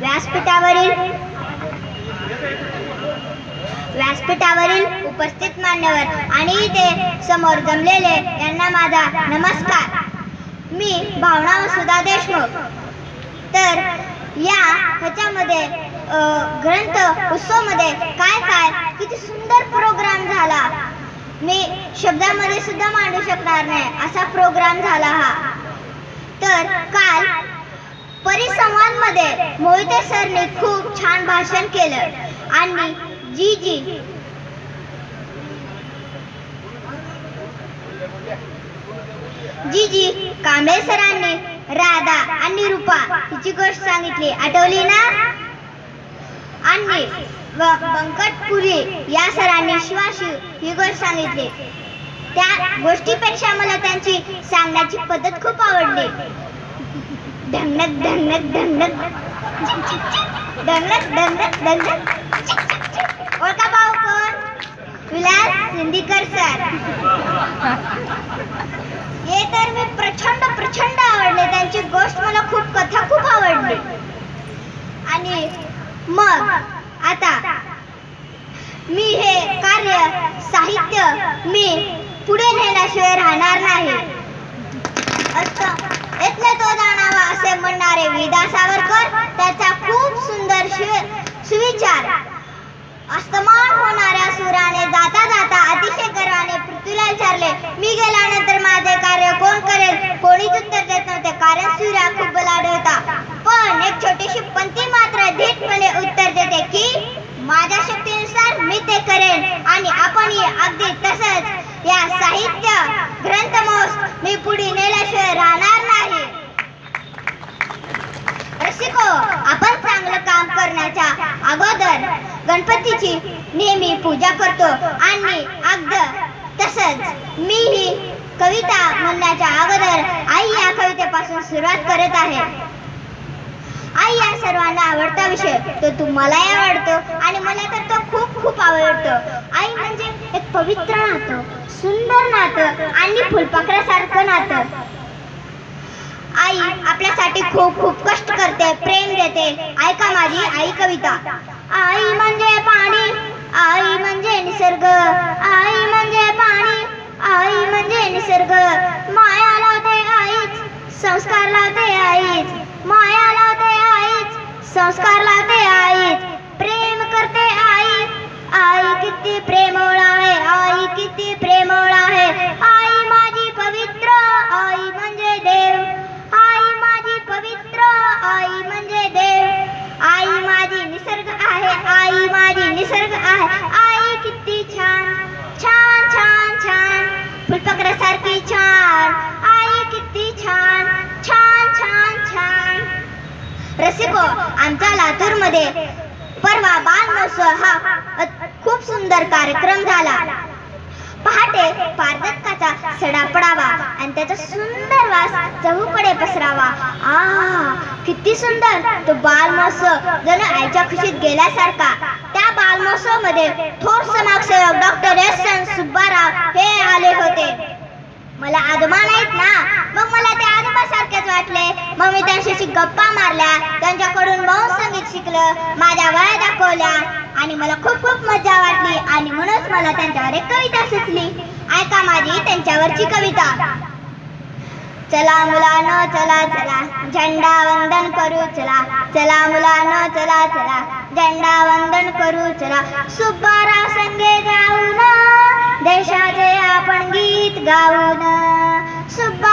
व्यासपीठावरील व्यासपीठावरील उपस्थित मान्यवर आणि इथे समोर जमलेले यांना माझा नमस्कार. मी भावना वसुधा देशमुख. तर या ह्याच्यामध्ये ग्रंथ उत्सवमध्ये काय काय किती सुंदर प्रोग्राम झाला? मी शब्दामध्ये सुद्धा मांडू शकणार नाही असा प्रोग्राम झाला हा. तर काल परिसंवादमध्ये मोहिते सरने खूप छान भाषण केलं. आणि जी जी जी जी कांबळे सरांनी राधा आणि रूपा हिची गोष्ट सांगितली. आठवली ना? आणि बंकटपुरी या सरांनी शिवाशिव ही गोष्ट सांगितली. त्या गोष्टीपेक्षा मला त्यांची सांगण्याची पद्धत खूप आवडली. ढंगणक ढंगणक ढंगणक ढंगणक ढंगणक ढंगणक ओळखा भाऊ कोण? विलास सिंदीकर सर. हे तर मी प्रचंड प्रचंड आवडले. त्यांची गोष्ट मला खूप कथा खूप आवडली. आणि मग आता मी हे कार्य साहित्य मी पुढे नेल्याशिवाय राहणार नाही. असं येतले तो असे म्हणणारे विदा सावरकर त्याचा खूप सुंदर सुविचार. अस्तमान होणाऱ्या सुराने जाता जाता अतिशय गर्वाने पृथ्वीला विचारले मी गेल्यानंतर माझे कार्य कोण करेल? कोणीच उत्तर देत नव्हते कारण सूर्या खूप बलाढ्य होता. पण एक छोटीशी पंथी मात्र धीटपणे उत्तर देते की माझ्या शक्तीनुसार मी ते करेन आणि आपण अगदी तसंच. या साहित्य ग्रंथमोस मी पुढील नेल्याशिवाय राहणार नाही शिको आपण चांगलं काम करण्याच्या अगोदर गणपतीची नेहमी पूजा करतो आणि अगद तसंच मी ही कविता म्हणण्याच्या अगोदर आई या कवितेपासून सुरुवात करत आहे. आई या सर्वांना आवडता विषय तो तुम्हालाही आवडतो आणि मला तर तो खूप खूप आवडतो. आई म्हणजे एक पवित्र नातं सुंदर नातं आणि फुलपाखरासारखं नातं. आई आपल्यासाठी खूप खूप कष्ट करते प्रेम देते. ऐका माझी आई कविता. आई म्हणजे पाणी आई म्हणजे निसर्ग. आई म्हणजे पाणी आई म्हणजे निसर्ग. माया लावते आईच संस्कार लावते आईच. माया लावते आईच संस्कार लावते निसर्ग आहे. आई किती छान छान छान छान. फुलपाखरासारखी छान. आई किती छान छान छान छान. रसिको हो, आमच्या लातूरमध्ये परवा बाल महोत्सव हा खूप सुंदर कार्यक्रम झाला. पहाटे पारदत्ताचा सडा पडावा आणि त्याचा सुंदर वास चहूकडे पसरावा. आ किती सुंदर. तो बाल महोत्सव जणू आईच्या खुशीत गेल्यासारखा. त्या बाल मध्ये थोर समाजसेवक डॉक्टर एस एन सुब्बाराव हे आले होते. मला आजोबा नाहीत ना. मग मला ते आजोबा सारखेच वाटले. मग मी त्यांच्याशी गप्पा मारल्या. त्यांच्याकडून बहुत संगीत शिकलं. माझ्या वया दाखवल्या. आणि मला खूप खूप मजा वाटली. आणि म्हणूनच मला त्यांच्यावर एक कविता सुचली. ऐका माझी त्यांच्यावरची कविता. चला मुलानो चला चला. झेंडा वंदन करू चला. चला मुलानो चला चला. झेंडा वंदन करू चला. सुब्बाराव संगे जाऊ ना. gauna sab